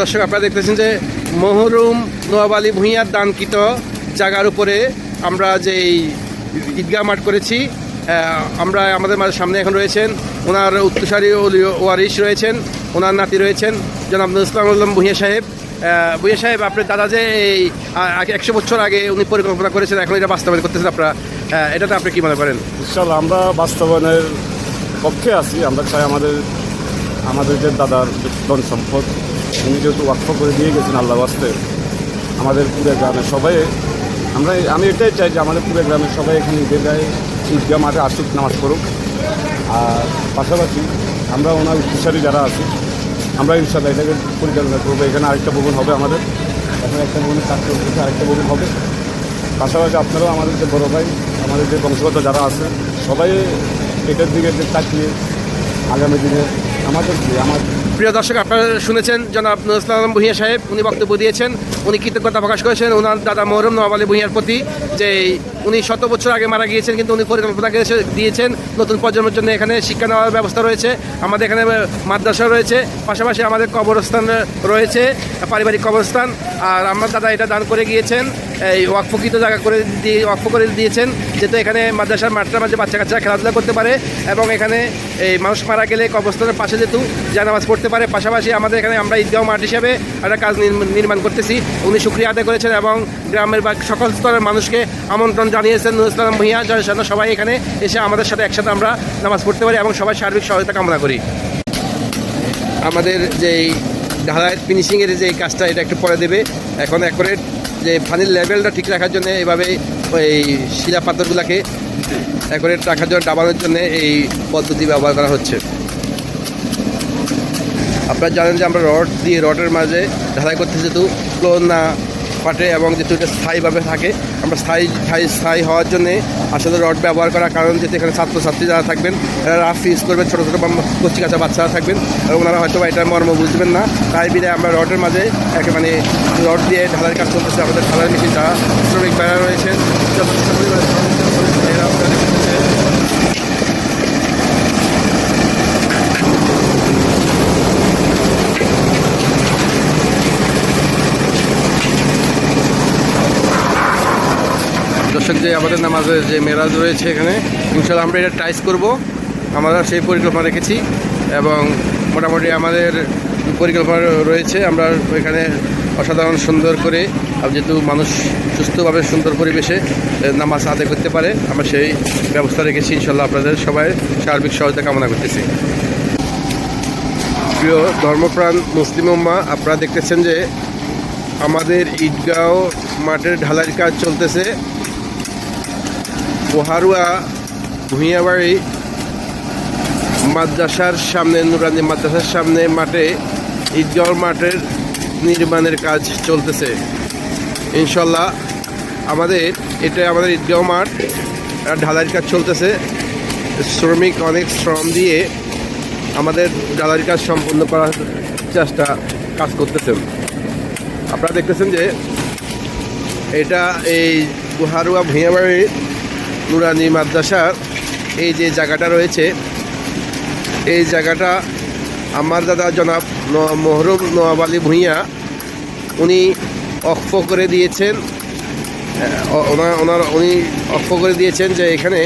দর্শক, আপনারা দেখতেছেন যে মহরুম নোয়াব আলী ভূঁইয়ার দানকৃত জায়গার উপরে আমরা যে ঈদগাহ মাঠ করেছি আমরা আমাদের মাঝে সামনে এখন রয়েছেন ওনার উত্তরসারী ওয়ারিশ রয়েছেন, ওনার নাতি রয়েছেন, জনাব নজরুল আলম ভূঁইয়া সাহেব। ভূঁইয়া সাহেব আপনার দাদা যে এই একশো বছর আগে উনি পরিকল্পনা করেছেন, এখন এটা বাস্তবায়ন করতেছেন আপনারা এটাতে আপনি কী মনে করেন? ইনশাল্লাহ, আমরা বাস্তবায়নের পক্ষে আছি, আমরা চাই আমাদের আমাদের যে দাদার ধন সম্পদ উনি যেহেতু ওয়াকফ করে দিয়ে গেছেন আল্লাহ বাস্তে আমাদের পুরো গ্রামের সবাই, আমরা আমি এটাই চাই যে আমাদের পুরো গ্রামের সবাই এখানে ঈদের গায়ে ঈদগাহ মাঠে আসুক, নামাজ পড়ুক। আর পাশাপাশি আমরা ওনার উত্তরসারী যারা আছি, আমরা ইনশাল্লাহ এটাকে পরিচালনা করব। এখানে আরেকটা ভবন হবে আমাদের। এখন একটা ভবনের কাজ চলতেছে আরেকটা ভবন হবে। পাশাপাশি আপনারাও আমাদের যে বড় ভাই, আমাদের যে বংশগত যারা আছে, সবাই এটার দিকে যে তাকিয়ে আগামী দিনে আমাদের আমার প্রিয় দর্শক, আপনারা শুনেছেন জনাব আলম ভূঁইয়া সাহেব, উনি বক্তব্য দিয়েছেন, উনি কৃতজ্ঞতা প্রকাশ করেছেন ওনার দাদা মহরম নওয়াব আলী ভূঁইয়ার প্রতি। যে উনি শত বছর আগে মারা গিয়েছেন, কিন্তু উনি পরিকল্পনা দিয়েছেন। নতুন প্রজন্মের জন্য এখানে শিক্ষা নেওয়ার ব্যবস্থা রয়েছে। আমাদের এখানে মাদ্রাসা রয়েছে। পাশাপাশি আমাদের কবরস্থান রয়েছে, পারিবারিক কবরস্থান। আর আমার দাদা এটা দান করে গিয়েছেন, এই ওয়াকফকৃত জায়গা করে দিয়ে, ওয়াকফ করে দিয়েছেন, যেহেতু এখানে মাদ্রাসার মাঠটার মাঝে বাচ্চা কাচ্চা খেলাধুলা করতে পারে এবং এখানে এই মানুষ মারা গেলে কবরস্থানের পাশে যেহেতু জানামাজ পড়তে পারে, পাশাপাশি আমাদের এখানে আমরা ঈদগাহ মাঠ হিসাবে একটা কাজ নির্ম- নির্মাণ করতেছি। উনি সুক্রিয়া আদায় করেছেন এবং গ্রামের বা সকল স্তরের মানুষকে আমন্ত্রণ জানিয়েছেন নুরুসলাম ভূঁইয়া, যার জন্য সবাই এখানে এসে আমাদের সাথে একসাথে আমরা নামাজ পড়তে পারি এবং সবাই সার্বিক সহায়তা কামনা করি। আমাদের যে ঢালাই ফিনিশিংয়ের যে কাজটা, এটা একটু পরে দেবে। এখন একবারে যে পানির লেভেলটা ঠিক রাখার জন্য এভাবে ওই শিলা পাথরগুলোকে একবারে রাখার জন্য, ডাবানোর জন্য এই পদ্ধতি ব্যবহার করা হচ্ছে। আপনারা জানেন যে আমরা রড দিয়ে, রডের মাঝে ঢালাই করতে যেহেতু ফ্লোর না ফাটে এবং যেহেতু এটা স্থায়ীভাবে থাকে, আমরা স্থায়ী স্থায়ী স্থায়ী হওয়ার জন্যে আসলে রড ব্যবহার করার কারণ যেহেতু এখানে ছাত্রছাত্রী যারা থাকবেন, এরা রাফ ইউজ করবেন ছোটো ছোটো কচি কাঁচা বাচ্চারা থাকবেন এবং ওনারা হয়তো বা এটার মর্ম বুঝবেন না। তাই বিদায় আমরা রডের মাঝে একে মানে রড দিয়ে ঢালার কাজ চলতেছে। আমাদের ঢালার মেশিন যারা শ্রমিক বেড়া রয়েছেন যথেষ্ট পরিমাণে শ্রমিক রয়েছেন, এরা আপনারা দেখতেছেন। দর্শক যে আমাদের নামাজের যে মেরাজ রয়েছে এখানে ইনশাল্লাহ আমরা এটা টাইস করব। আমরা সেই পরিকল্পনা রেখেছি এবং মোটামুটি আমাদের পরিকল্পনা রয়েছে। আমরা এখানে অসাধারণ সুন্দর করে যেহেতু মানুষ সুস্থভাবে সুন্দর পরিবেশে নামাজ আদায় করতে পারে, আমরা সেই ব্যবস্থা রেখেছি। ইনশাল্লাহ আপনাদের সবাই সার্বিক সহায়তা কামনা করতেছি। প্রিয় ধর্মপ্রাণ মুসলিম উম্মা, আপনারা দেখতেছেন যে আমাদের ঈদগাঁও মাঠের ঢালাইয়ের কাজ চলতেছে। পোহারুয়া ভূঁইয়াবাড়ি, মাদ্রাসার সামনে, নুরানি মাদ্রাসার সামনে মাঠে ঈদগাঁও মাঠের নির্মাণের কাজ চলতেছে। ইনশাল্লাহ আমাদের, এটা আমাদের ঈদগাঁও মাঠ ঢালাইয়ের কাজ চলতেছে। শ্রমিক অনেক শ্রম দিয়ে আমাদের ঢালাইয়ের কাজ সম্পন্ন করার চেষ্টা কাজ করতেছেন। আপনারা দেখতেছেন যে এটা এই গুহারুয়া ভূঁইয়াবাড়ির নুরানি মাদ্রাসার এই যে জায়গাটা রয়েছে, এই জায়গাটা আমার দাদা জনাব মহরুম নওয়াব আলী ভূঁইয়া, উনি অক্ষ করে দিয়েছেন ওনার ওনার, উনি অক্ষ করে দিয়েছেন যে এখানে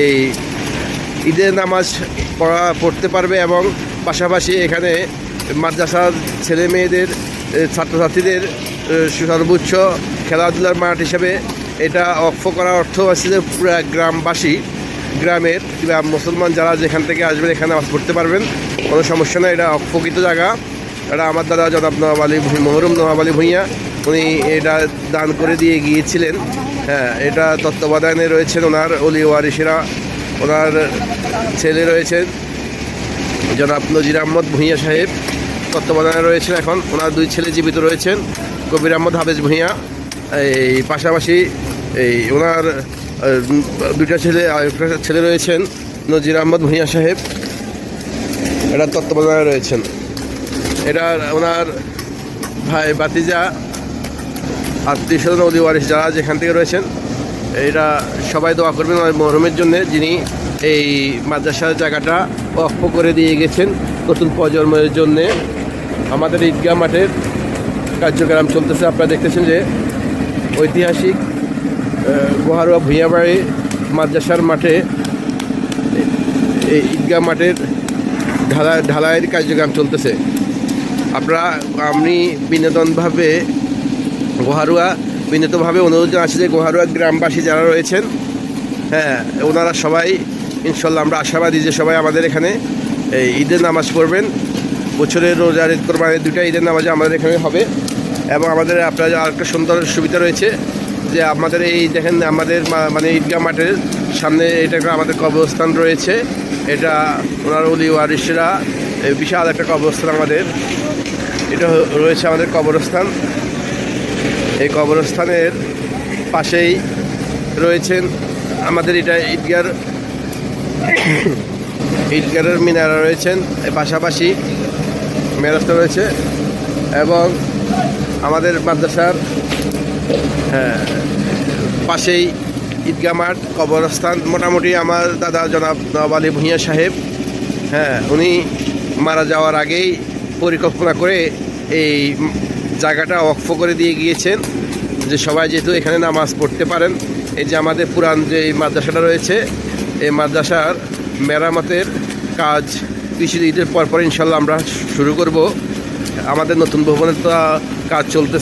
এই ঈদের নামাজ পড়া, পড়তে পারবে এবং পাশাপাশি এখানে মাদ্রাসার ছেলে মেয়েদের ছাত্রছাত্রীদের সর্বোচ্চ খেলাধুলার মাঠ হিসেবে এটা অক্ষ করার অর্থ আছে যে পুরো গ্রামবাসী, গ্রামের কিংবা মুসলমান যারা যেখান থেকে আসবেন এখানে নামাজ পড়তে পারবেন, কোনো সমস্যা নেই। এটা অক্ষকৃত জায়গা। এটা আমার দাদা জনাব নওয়াব আলী মহরুম নওয়াব আলী ভূঁইয়া, উনি এটা দান করে দিয়ে গিয়েছিলেন। হ্যাঁ এটা তত্ত্বাবধানে রয়েছেন ওনার অলি ওয়ারিসেরা, ওনার ছেলে রয়েছেন জনাব নজির আহমদ ভূঁইয়া সাহেব। তত্ত্বাবধানে রয়েছেন এখন। ওনার দুই ছেলে জীবিত রয়েছেন, কবির আহমদ, হাফেজ ভূঁইয়া। এই পাশাপাশি এই ওনার দুটা ছেলে ছেলে রয়েছেন, নজির আহমদ ভূঁইয়া সাহেব। এটার তত্ত্বাবধানে রয়েছেন। এটা ওনার ভাই বাতিজা আত্মীয় স্বজন অলি ওয়ারিস যারা যেখান থেকে রয়েছেন এটা সবাই দোয়া করবেন আমার মহরমের জন্য, যিনি এই মাদ্রাসার জায়গাটা অক্ষ করে দিয়ে গেছেন নতুন প্রজন্মের জন্যে। আমাদের ঈদগাহ মাঠের কার্যক্রম চলতেছে। আপনারা দেখতেছেন যে ঐতিহাসিক গোহারুয়া ভূঁইয়াবাড়ি মাদ্রাসার মাঠে, এই ঈদগাহ মাঠের ঢালা, ঢালাইয়ের কার্যক্রম চলতেছে। আপনারা, আমি বিনোদনভাবে, গোহারুয়া বিনীতভাবে অনুরোধ জানাচ্ছি যে গোহারুয়া গ্রামবাসী যারা রয়েছেন হ্যাঁ ওনারা সবাই, ইনশাল্লাহ আমরা আশাবাদী যে সবাই আমাদের এখানে এই ঈদের নামাজ পড়বেন। বছরের রোজার ঈদ কোরবানির দুটা ঈদের নামাজ আমাদের এখানে হবে। এবং আমাদের আপনার আরেকটা সুন্দর সুবিধা রয়েছে যে আমাদের এই দেখেন আমাদের মানে ঈদগাহ মাঠের সামনে এটা একটা আমাদের কবরস্থান রয়েছে। এটা ওনার অলি ওয়ারিসরা বিশাল একটা কবরস্থান আমাদের। এটা রয়েছে আমাদের কবরস্থান। এই কবরস্থানের পাশেই রয়েছেন আমাদের এটা ঈদগার ঈদগারের মিনারা রয়েছেন। পাশাপাশি মেরাস্তা রয়েছে এবং আমাদের মাদ্রাসার হ্যাঁ, পাশেই ঈদগা মাঠ কবরস্থান। মোটামুটি আমার দাদা জনাব নব আলী ভূঁইয়া সাহেব হ্যাঁ উনি মারা যাওয়ার আগেই পরিকল্পনা করে এই জায়গাটা অক্ষ করে দিয়ে গিয়েছেন যে সবাই যেহেতু এখানে নামাজ পড়তে পারেন এই যে আমাদের পুরান যে এই মাদ্রাসাটা রয়েছে এই মাদ্রাসার মেরামতের কাজ কিছু ঈদের পর পর ইনশাল্লাহ আমরা শুরু করব। আমাদের নতুন ভবনের তো কাজ চলতে